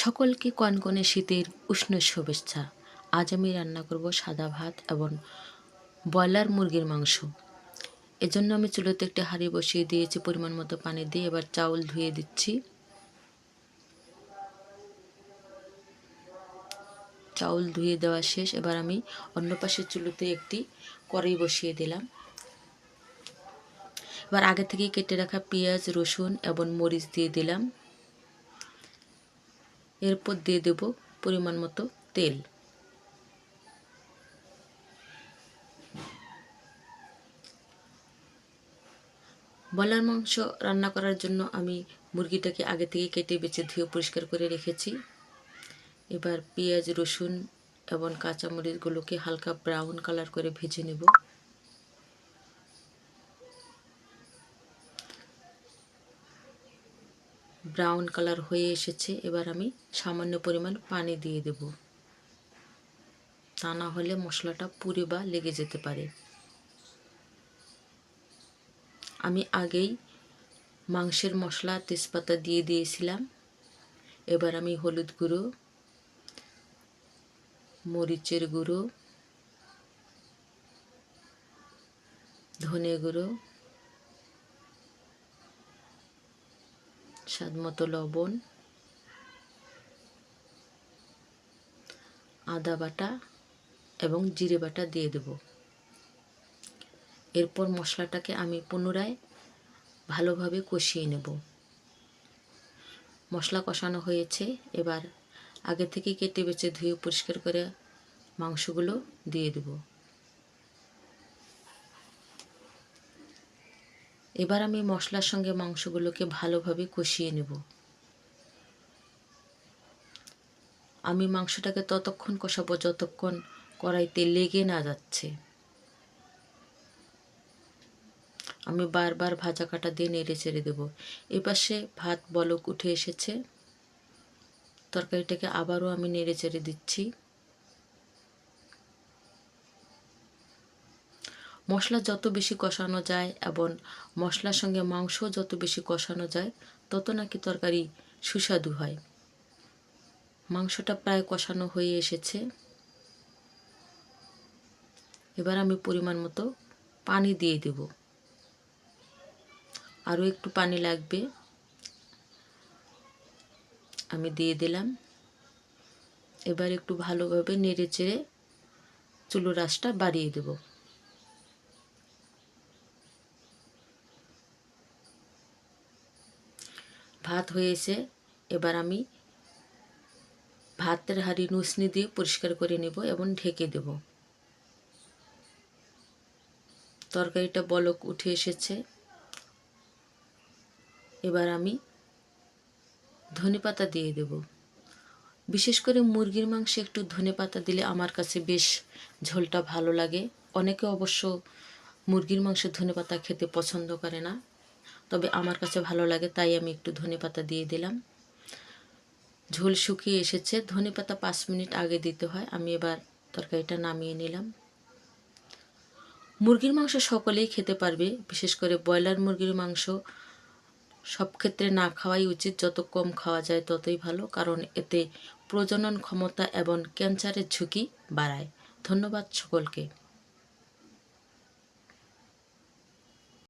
সকলকে কনকনে শীতের উষ্ণ শুভেচ্ছা। আজ আমি রান্না করব সাদা ভাত এবং ব্রয়লার মুরগির মাংস। এজন্য আমি চুলোতে একটি হাঁড়ি বসিয়ে দিয়েছি, পরিমাণ মতো পানি দিয়ে এবার চাউল ধুয়ে দিচ্ছি। চাউল ধুয়ে দেওয়া শেষ, এবার আমি অন্য পাশের চুলোতে একটি কড়াই বসিয়ে দিলাম। এবার আগে থেকে কেটে রাখা পেঁয়াজ, রসুন এবং মরিচ দিয়ে দিলাম। এরপর দিয়ে দেব পরিমাণ মতো তেল। বলার মাংস রান্না করার জন্য আমি মুরগিটাকে আগে থেকে কেটে বেছে ধুয়ে পরিষ্কার করে রেখেছি। এবার পেঁয়াজ, রসুন এবং কাঁচামরিচগুলোকে হালকা ব্রাউন কালার করে ভেজে নেব। ব্রাউন কালার হয়ে এসেছে, এবার আমি সামান্য পরিমাণ পানি দিয়ে দেব। তা না হলে মশলাটা পুড়ে বা লেগে যেতে পারে। আমি আগেই মাংসের মশলা তেজপাতা দিয়ে দিয়েছিলাম। এবার আমি হলুদ গুঁড়ো, মরিচের গুঁড়ো, ধনে গুঁড়ো স্বাদ মতো লবণ, আদা বাটা এবং জিরে বাটা দিয়ে দেব। এরপর মশলাটাকে আমি পুনরায় ভালোভাবে কষিয়ে নেব। মশলা কষানো হয়েছে, এবার আগে থেকে কেটে বেছে ধুয়ে পরিষ্কার করে মাংসগুলো দিয়ে দেবো। এবার আমি মশলার সঙ্গে মাংসগুলোকে ভালোভাবে কষিয়ে নেব। আমি মাংসটাকে ততক্ষণ কষাবো যতক্ষণ কড়াইতে লেগে না যাচ্ছে। আমি বারবার ভাজা কাটা দিয়ে নেড়ে চেড়ে দেবো। এপাশে ভাত বলক উঠে এসেছে। তরকারিটাকে আবারও আমি নেড়ে চেড়ে দিচ্ছি। মশলা যত বেশি কষানো যায় এবং মশলার সঙ্গে মাংস যত বেশি কষানো যায়, তত নাকি তরকারি সুস্বাদু হয়। মাংসটা প্রায় কষানো হয়ে এসেছে। এবার আমি পরিমাণ মতো পানি দিয়ে দেব। আরও একটু পানি লাগবে। আমি দিয়ে দিলাম। এবার একটু ভালোভাবে নেড়ে চেড়ে চুলো রাসটা বাড়িয়ে দেবো। ভাত হয়েছে এবার আমি ভাতের হাঁড়ি নুসনি দিয়ে পরিষ্কার করে নেব এবং ঢেকে দেব। তরকারিটা বলক উঠে এসেছে। এবার আমি ধনে পাতা দিয়ে দেব। বিশেষ করে মুরগির মাংসে একটু ধনে পাতা দিলে আমার কাছে বেশ ঝোলটা ভালো লাগে। অনেকে অবশ্য মুরগির মাংসে ধনে পাতা খেতে পছন্দ করে না। তবে আমার কাছে ভালো লাগে, তাই আমি একটু ধনে পাতা দিয়ে দিলাম। ঝোল শুকিয়ে এসেছে, ধনে পাতা পাঁচ মিনিট আগে দিতে হয়, আমি এবার তরকারিটা নামিয়ে নিলাম। মুরগির মাংস সকলেই খেতে পারবে, বিশেষ করে ব্রয়লার মুরগির মাংস। সব ক্ষেত্রে না খাওয়াই উচিত, যত কম খাওয়া যায় ততই ভালো, কারণ এতে প্রজনন ক্ষমতা এবং ক্যান্সারের ঝুঁকি বাড়ায়। ধন্যবাদ সকলকে।